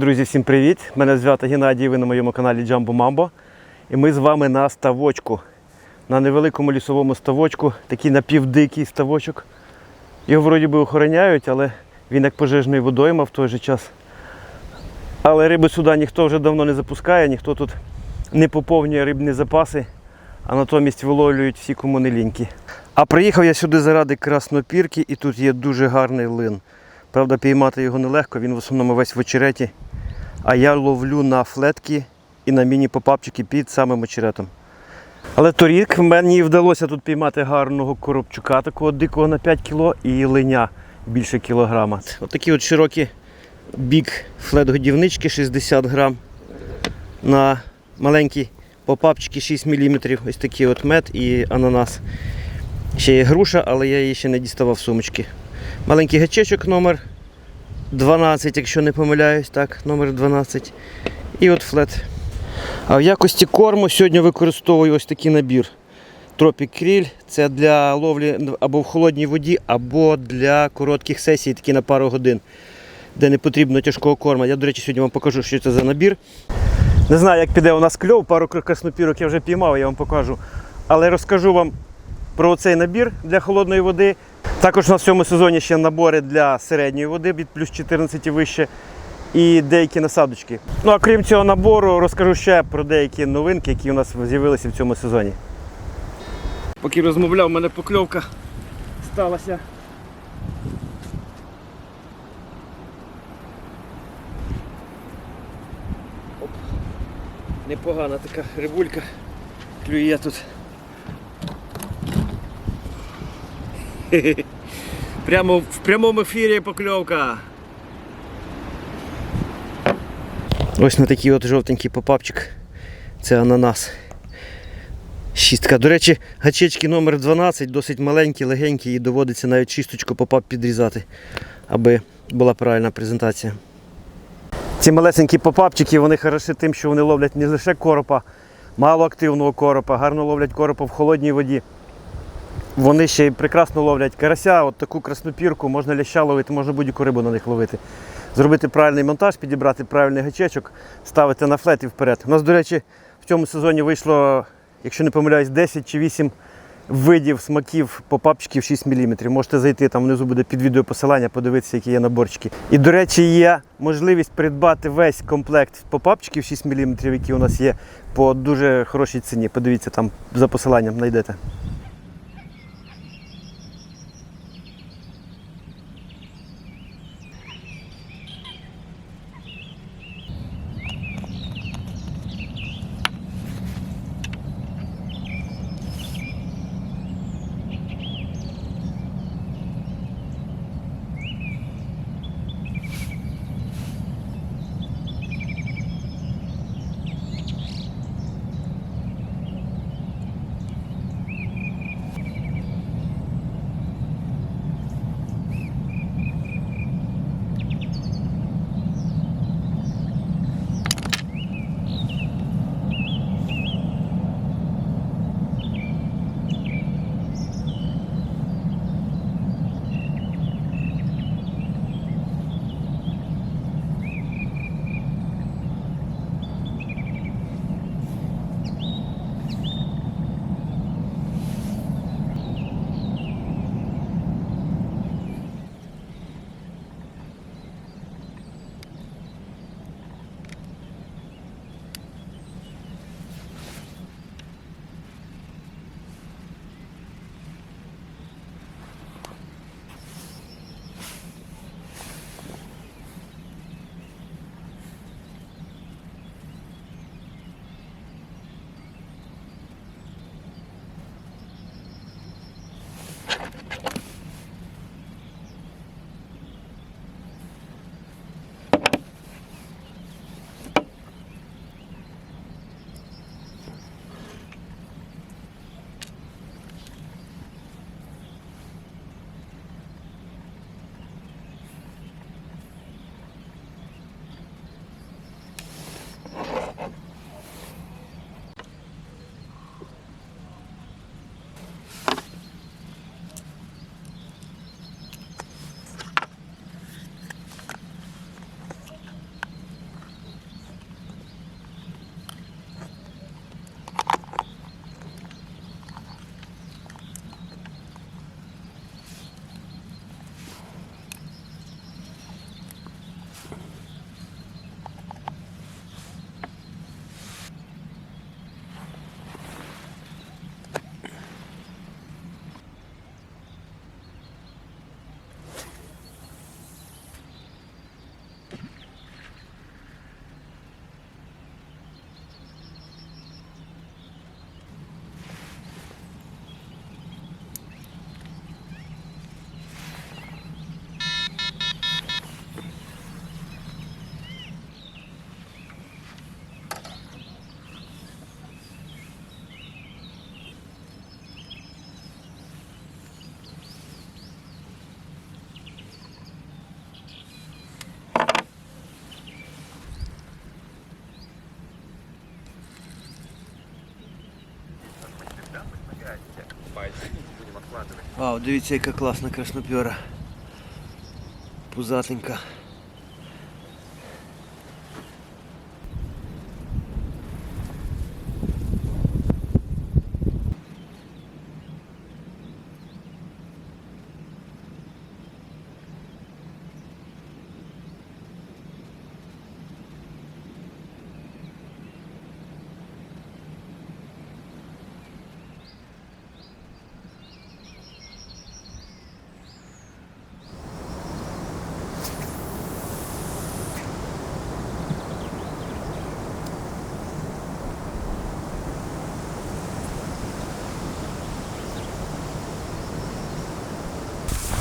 Друзі, всім привіт! Мене звати Геннадій, ви на моєму каналі Джамбо Мамбо. І ми з вами на ставочку. На невеликому лісовому ставочку, такий напівдикий ставочок. Його вроді би охороняють, але він як пожежний водойма в той же час. Але риби сюди ніхто вже давно не запускає, ніхто тут не поповнює рибні запаси, а натомість виловлюють всі кому не. А приїхав я сюди заради краснопірки і тут є дуже гарний лин. Правда, піймати його нелегко, він в основному весь в очереті. А я ловлю на флетки і на міні-попапчики під самим очеретом. Але торік мені вдалося тут піймати гарного коробчука, такого дикого на 5 кг і линя більше кілограма. Отакі от широкі бік флет-годівнички 60 грам. На маленькі попапчики 6 мм. Ось такий от мед і ананас. Ще є груша, але я її ще не діставав сумочки. Маленький гачечок номер 12, якщо не помиляюсь, так, номер 12. І от флет. А в якості корму сьогодні використовую ось такий набір. Тропік кріль це для ловлі або в холодній воді, або для коротких сесій, такі на пару годин, де не потрібно тяжкого корму. Я, до речі, сьогодні вам покажу, що це за набір. Не знаю, як піде у нас кльов, пару краснопірок я вже піймав, я вам покажу. Але розкажу вам про цей набір для холодної води. Також на цьому сезоні ще набори для середньої води від плюс 14 і вище. І деякі насадочки. Ну а крім цього набору, розкажу ще про деякі новинки, які у нас з'явилися в цьому сезоні. Поки розмовляв, у мене покльовка сталася. Оп. Непогана така рибулька. Клює тут. Прямо в прямому ефірі покльовка. Ось на такий от жовтенький попапчик. Це ананас. Шістка. До речі, гачечки номер 12 досить маленькі, легенькі і доводиться навіть шісточку попап підрізати, аби була правильна презентація. Ці малесенькі попапчики, вони хороші тим, що вони ловлять не лише коропа, малоактивного коропа, гарно ловлять коропа в холодній воді. Вони ще й прекрасно ловлять карася, от таку краснопірку, можна ляща ловити, можна будь-яку рибу на них ловити. Зробити правильний монтаж, підібрати правильний гачечок, ставити на флет і вперед. У нас, до речі, в цьому сезоні вийшло, якщо не помиляюсь, 10 чи 8 видів смаків попапчиків 6 мм. Можете зайти, там внизу буде під відео посилання, подивитися, які є наборчики. І, до речі, є можливість придбати весь комплект попапчиків 6 мм, які у нас є, по дуже хорошій ціні. Подивіться, там за посиланням знайдете. Вау, дивіться, яка класна краснопьора. Пузатенька.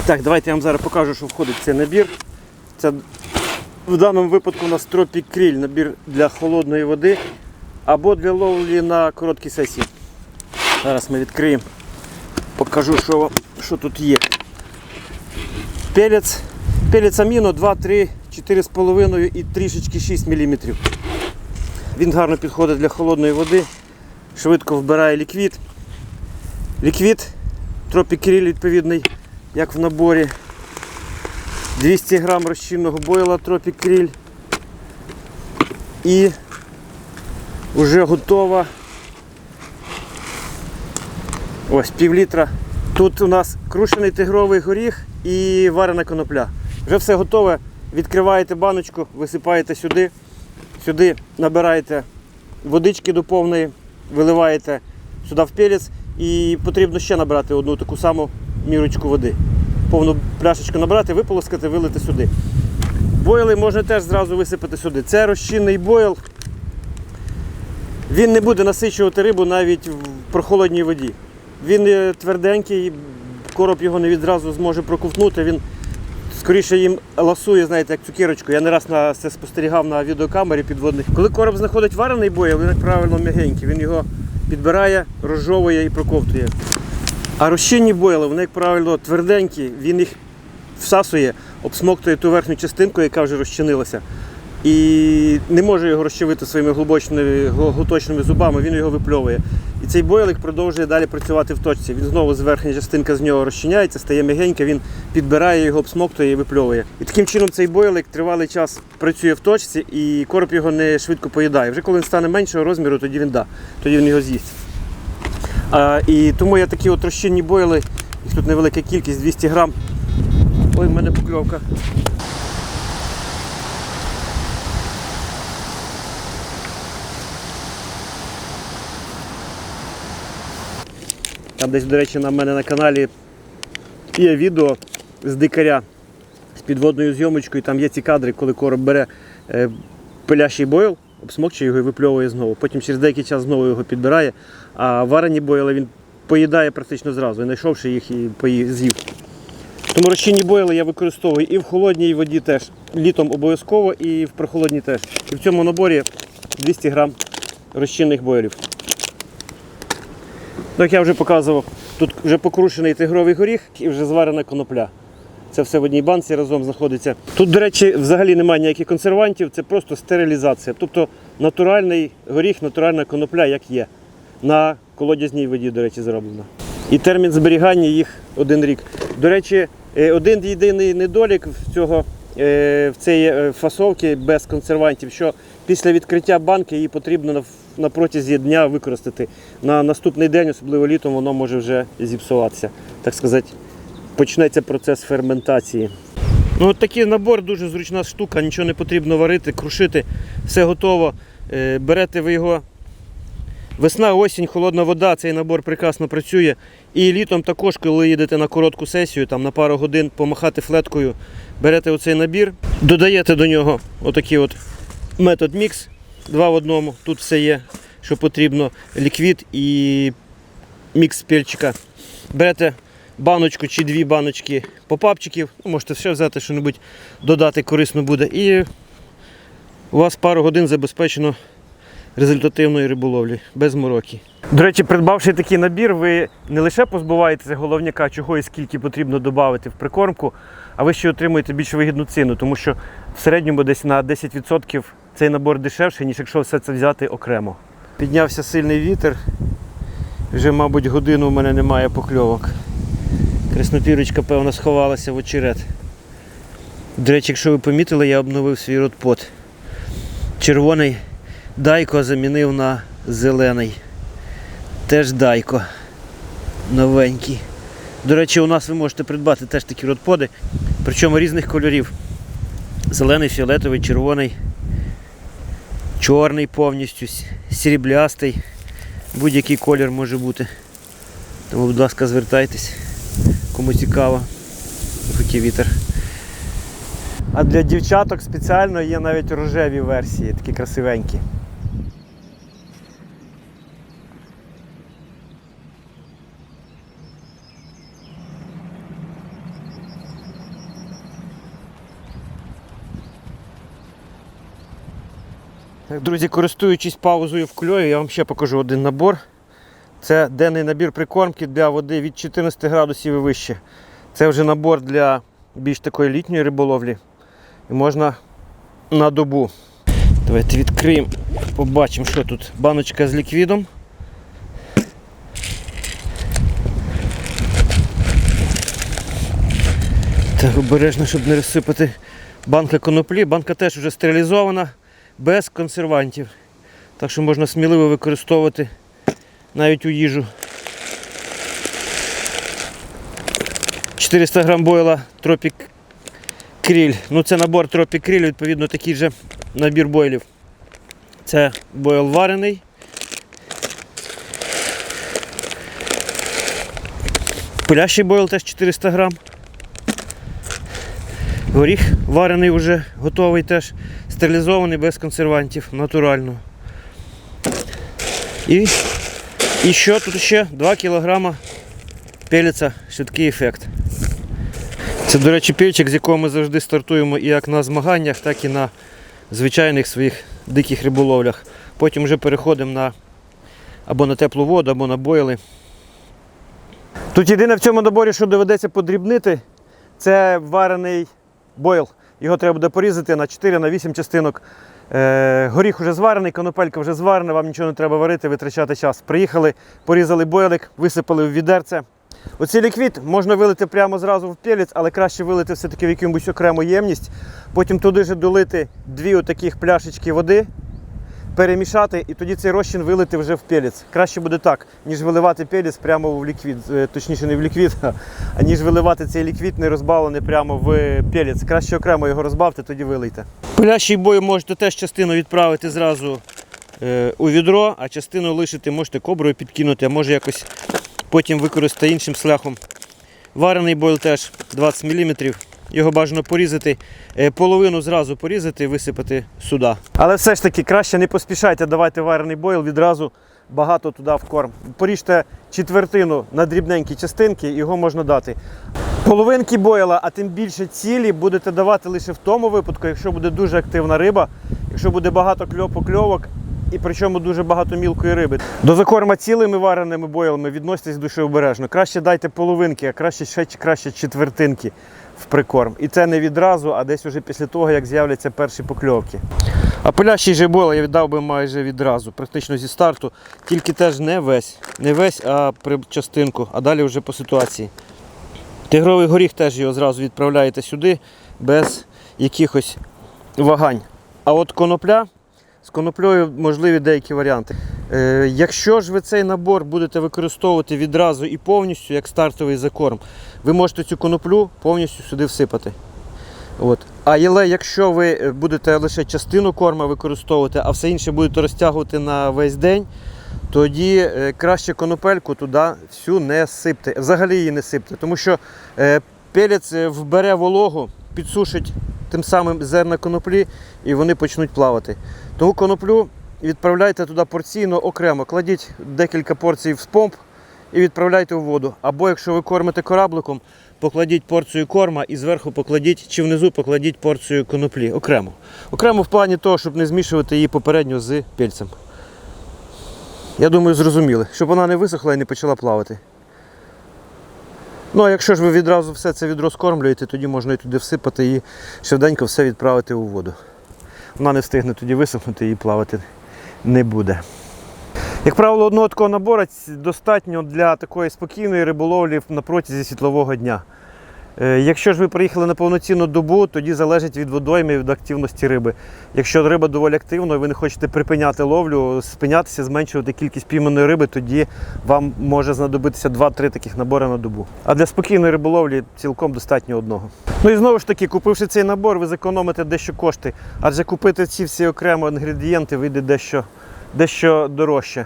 Так, давайте я вам зараз покажу, що входить в цей набір. Це в даному випадку у нас Krill, набір для холодної води або для ловлі на короткій сесії. Зараз ми відкриємо, покажу, що, що тут є. Пелець, пелець аміно 2, 3, 4,5 і трішечки 6 мм. Він гарно підходить для холодної води, швидко вбирає ліквід. Ліквід Krill відповідний як в наборі. 200 грам розчинного бойла Tropic Krill. І вже готова. Ось пів літра. Тут у нас крушений тигровий горіх і варена конопля. Вже все готове. Відкриваєте баночку, висипаєте сюди, сюди набираєте водички до повної, виливаєте сюди в пелець і потрібно ще набрати одну таку саму мірочку води. Повну пляшечку набрати, виполоскати, вилити сюди. Бойли можна теж зразу висипати сюди. Це розчинний бойл. Він не буде насичувати рибу навіть в прохолодній воді. Він е, тверденький, короб його не відразу зможе проковтнути. Він скоріше їм ласує, знаєте, як цукірочку. Я не раз на це спостерігав на відеокамері підводних. Коли короб знаходить варений бойл, він правильно м'ягенький. Він його підбирає, розжовує і проковтує. А розчинні бойли, вони, як правило, тверденькі, він їх всасує, обсмоктує ту верхню частинку, яка вже розчинилася. І не може його розчавити своїми глибочними зубами, він його випльовує. І цей бойлик продовжує далі працювати в точці. Він знову з верхня частинка з нього розчиняється, стає м'ягенька, він підбирає його, обсмоктує і випльовує. І таким чином цей бойлик тривалий час працює в точці, і короб його не швидко поїдає. Вже коли він стане меншого розміру, тоді він да, тоді він його з'їсть. А, і тому я такі от розчинні бойли, їх тут невелика кількість, 200 грам. Ой, в мене покльовка. Там десь, до речі, на мене на каналі є відео з дикаря з підводною зйомочкою. Там є ці кадри, коли короб бере е, пилящий бойл, обсмокчує його і випльовує знову. Потім через деякий час знову його підбирає, а варені бойли він поїдає практично зразу, знайшовши їх і з'їв. Тому розчинні бойли я використовую і в холодній воді теж. Літом обов'язково, і в прохолодній теж. І в цьому наборі 200 грам розчинних бойлів. Ну, Як я вже показував, тут вже покрушений тигровий горіх і вже зварена конопля. Це все в одній банці разом знаходиться. Тут, до речі, взагалі немає ніяких консервантів, це просто стерилізація. Тобто натуральний горіх, натуральна конопля, як є. На колодязній воді, до речі, зроблено. І термін зберігання їх один рік. До речі, е, один єдиний недолік в цього е, в цієї е, фасовки без консервантів, що після відкриття банки її потрібно на протязі дня використати. На наступний день, особливо літом, воно може вже зіпсуватися. Так сказати, почнеться процес ферментації. Ну, от такий набор дуже зручна штука, нічого не потрібно варити, крушити, все готово. Е, Берете ви його. Весна, осінь, холодна вода, цей набор прекрасно працює. І літом також, коли їдете на коротку сесію, там на пару годин помахати флеткою, берете оцей набір, додаєте до нього отакий от метод мікс, два в одному. Тут все є, що потрібно, ліквід і мікс перчика. Берете баночку чи дві баночки попапчиків, ну, можете ще взяти що-небудь додати, корисно буде. І у вас пару годин забезпечено результативної риболовлі, без мороки. До речі, придбавши такий набір, ви не лише позбуваєтеся головняка, чого і скільки потрібно додати в прикормку, а ви ще отримуєте більш вигідну ціну, тому що в середньому десь на 10% цей набор дешевший, ніж якщо все це взяти окремо. Піднявся сильний вітер, Вже, мабуть, годину у мене немає покльовок. Краснопірочка, певно, сховалася в очерет. До речі, якщо ви помітили, я обновив свій родпот. Червоний дайко замінив на зелений. Теж дайко. Новенький. До речі, у нас ви можете придбати теж такі родподи, причому різних кольорів. Зелений, фіолетовий, червоний, чорний повністю, сріблястий. Будь-який колір може бути. Тому, будь ласка, звертайтесь, кому цікаво. Хотів вітер. А для дівчаток спеціально є навіть рожеві версії, такі красивенькі. Друзі, користуючись паузою в кльові, я вам ще покажу один набор. Це денний набір прикормки для води від 14 градусів і вище. Це вже набор для більш такої літньої риболовлі. І можна на добу. Давайте відкриємо, побачимо, що тут. Баночка з ліквідом. Так, обережно, щоб не розсипати банка коноплі. Банка теж вже стерилізована, без консервантів. Так що можна сміливо використовувати навіть у їжу. 400 грам бойла Тропік Кріль. Ну це набор Тропік Кріль, відповідно, такий же набір бойлів. Це бойл варений. Пилящий бойл теж 400 грам. Горіх варений вже готовий теж, стерилізований без консервантів, натурально. І, і що тут ще? 2 кг пеліця, швидкий ефект. Це, до речі, пільчик, з якого ми завжди стартуємо як на змаганнях, так і на звичайних своїх диких риболовлях. Потім вже переходимо на або на теплу воду, або на бойли. Тут єдине в цьому наборі, що доведеться подрібнити, це варений бойл. Його треба буде порізати на 4 на 8 частинок. Е, горіх вже зварений, конопелька вже зварена, вам нічого не треба варити, витрачати час. Приїхали, порізали бойлик, висипали в відерце. Оцей ліквід можна вилити прямо зразу в пелець, але краще вилити все-таки в якусь окрему ємність. Потім туди ж долити дві отаких пляшечки води, перемішати і тоді цей розчин вилити вже в пелець. Краще буде так, ніж виливати пелець прямо в ліквід, Е, точніше не в ліквід, а ніж виливати цей ліквід не розбавлений прямо в пелець. Краще окремо його розбавте, тоді вилийте. Пилящий бой можете теж частину відправити зразу е, у відро, а частину лишити можете коброю підкинути, а може якось потім використати іншим шляхом. Варений бойл теж 20 мм. Його бажано порізати, е, половину зразу порізати і висипати сюди. Але все ж таки краще не поспішайте давайте варений бойл відразу багато туди в корм. Поріжте четвертину на дрібненькі частинки, його можна дати. Половинки бойла, а тим більше цілі будете давати лише в тому випадку, якщо буде дуже активна риба, якщо буде багато кльоп- покльовок і причому дуже багато мілкої риби. До закорма цілими вареними бойлами відноситесь дуже обережно. Краще дайте половинки, а краще ще краще четвертинки в прикорм. І це не відразу, а десь уже після того, як з'являться перші покльовки. А пилящий же бойл я віддав би майже відразу, практично зі старту, тільки теж не весь, не весь, а при частинку, а далі вже по ситуації. Тигровий горіх теж його зразу відправляєте сюди без якихось вагань. А от конопля, з коноплею можливі деякі варіанти. Е, якщо ж ви цей набор будете використовувати відразу і повністю, як стартовий закорм, ви можете цю коноплю повністю сюди всипати. От. А але якщо ви е, будете лише частину корма використовувати, а все інше будете розтягувати на весь день, тоді е, краще конопельку туди всю не сипте. Взагалі її не сипте, тому що пелець вбере вологу, підсушить тим самим зерна коноплі і вони почнуть плавати. Тому коноплю відправляйте туди порційно окремо, кладіть декілька порцій в спомп і відправляйте у воду. Або якщо ви кормите корабликом, покладіть порцію корма і зверху покладіть чи внизу покладіть порцію коноплі окремо. Окремо в плані того, щоб не змішувати її попередньо з пельцем. Я думаю, зрозуміли, щоб вона не висохла і не почала плавати. Ну а якщо ж ви відразу все це відро скормлюєте, тоді можна і туди всипати і швиденько все відправити у воду. Вона не встигне тоді висохнути і плавати не буде. Як правило, одного такого набора достатньо для такої спокійної риболовлі на протязі світлового дня. Е, Якщо ж ви приїхали на повноцінну добу, тоді залежить від водойми від активності риби. Якщо риба доволі активна, і ви не хочете припиняти ловлю, спинятися, зменшувати кількість пійманої риби, тоді вам може знадобитися 2-3 таких набори на добу. А для спокійної риболовлі цілком достатньо одного. Ну і знову ж таки, купивши цей набор, ви зекономите дещо кошти, адже купити ці всі окремо інгредієнти вийде дещо, дещо дорожче.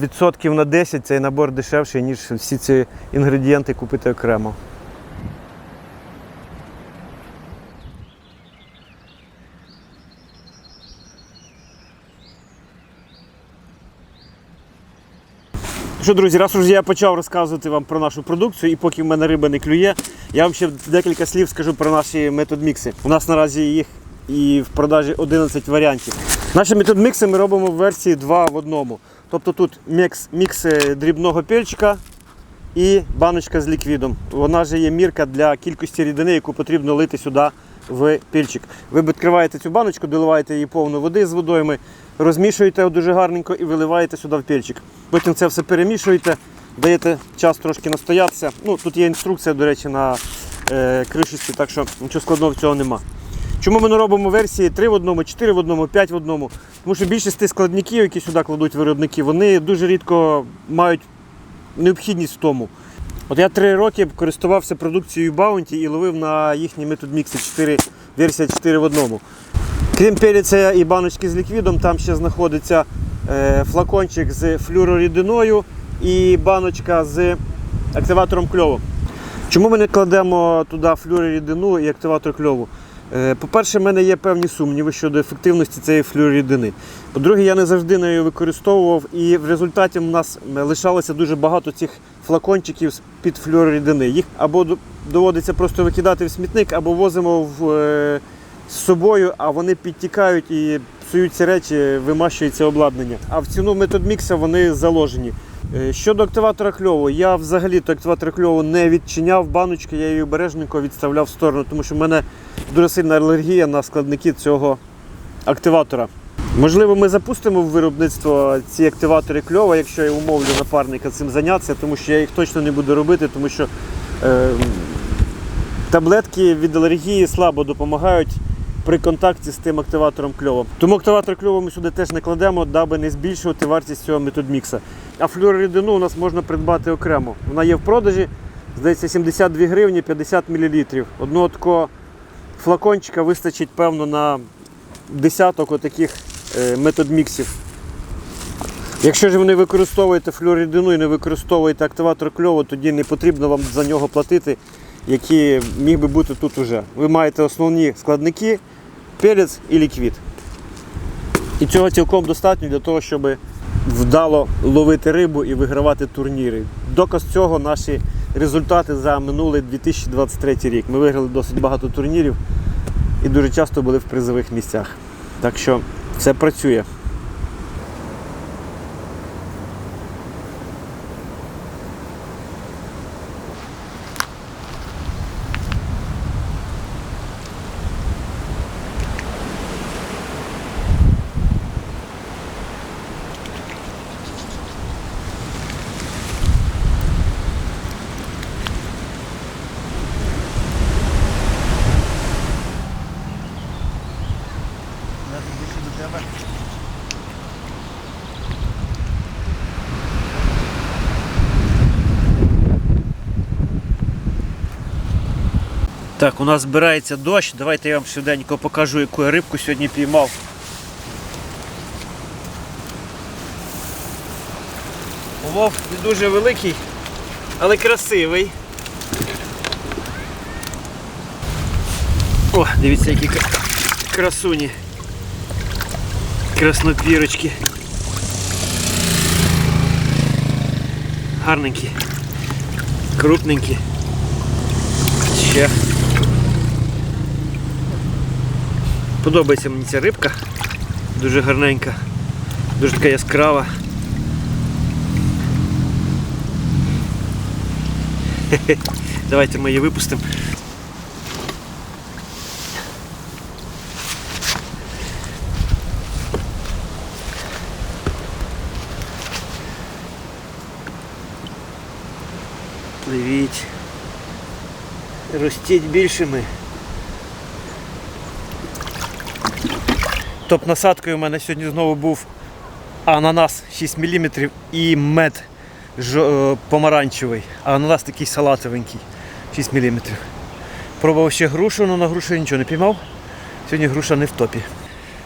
Відсотків на 10 цей набор дешевший, ніж всі ці інгредієнти купити окремо. Що, друзі, раз уже я почав розказувати вам про нашу продукцію, і поки в мене риба не клює, я вам ще декілька слів скажу про наші метод-мікси. У нас наразі їх і в продажі 11 варіантів. Наші метод-мікси ми робимо в версії 2 в одному. Тобто тут мікс, мікс дрібного пельчика і баночка з ліквідом. Вона же є мірка для кількості рідини, яку потрібно лити сюди в пільчик. Ви відкриваєте цю баночку, доливаєте її повну води з водойми, розмішуєте дуже гарненько і виливаєте сюди в пільчик. Потім це все перемішуєте, даєте час трошки настоятися. Ну, тут є інструкція, до речі, на е, кришечці, так що нічого складного в цього нема. Чому ми не робимо версії 3 в одному, 4 в одному, 5 в одному? Тому що більшість тих складників, які сюди кладуть виробники, вони дуже рідко мають необхідність в тому. От я три роки користувався продукцією Bounty і ловив на їхні метод мікси 4, версія 4 в одному. Крім перця і баночки з ліквідом, там ще знаходиться е, флакончик з флюрорідиною і баночка з активатором кльову. Чому ми не кладемо туди флюрорідину і активатор кльову? Е, По-перше, в мене є певні сумніви щодо ефективності цієї флюоридини. По-друге, я не завжди нею використовував, і в результаті в нас лишалося дуже багато цих флакончиків з-під флюоридини. Їх або доводиться просто викидати в смітник, або возимо в, е, з собою, а вони підтікають і псують ці речі, вимащується обладнання. А в ціну метод мікса вони заложені. Е, Щодо активатора кльову, я взагалі то активатор кльову не відчиняв баночки, я її обережненько відставляв в сторону, тому що в мене дуже сильна алергія на складники цього активатора. Можливо, ми запустимо в виробництво ці активатори кльова, якщо я умовлю напарника цим зайнятися, тому що я їх точно не буду робити, тому що е, таблетки від алергії слабо допомагають при контакті з тим активатором кльова. Тому активатор кльова ми сюди теж не кладемо, даби не збільшувати вартість цього методмікса. А флюоридину у нас можна придбати окремо. Вона є в продажі, здається, 72 гривні 50 мл. Одного такого флакончика вистачить, певно, на десяток отаких е, методміксів. Якщо ж ви не використовуєте флюоридину і не використовуєте активатор кльову, тоді не потрібно вам за нього платити, який міг би бути тут уже. Ви маєте основні складники, перець і ліквід. І цього цілком достатньо для того, щоб вдало ловити рибу і вигравати турніри. Доказ цього наші результати за минулий 2023 рік. Ми виграли досить багато турнірів і дуже часто були в призових місцях. Так що все працює. Так, у нас збирається дощ. Давайте я вам швиденько покажу, яку я рибку сьогодні піймав. Улов не дуже великий, але красивий. О, дивіться, які красуні. Краснопірочки. Гарненькі. Крупненькі. Ще. Подобається мені ця рибка, дуже гарненька, дуже така яскрава. Давайте ми її випустимо. Пливіть. Ростіть більшими. Топ-насадкою у мене сьогодні знову був ананас 6 мм і мед е, помаранчевий. А ананас такий салатовенький 6 мм. Пробував ще грушу, але на грушу нічого не піймав. Сьогодні груша не в топі.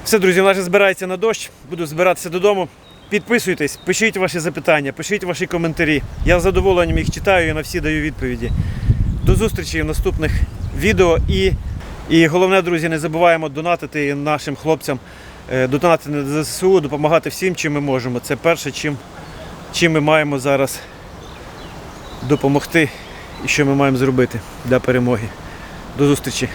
Все, друзі, нас вже збирається на дощ. Буду збиратися додому. Підписуйтесь, пишіть ваші запитання, пишіть ваші коментарі. Я з задоволенням їх читаю і на всі даю відповіді. До зустрічі в наступних відео. І, і головне, друзі, не забуваємо донатити нашим хлопцям, е, донатити на ЗСУ, допомагати всім, чим ми можемо. Це перше, чим, чим ми маємо зараз допомогти і що ми маємо зробити для перемоги. До зустрічі!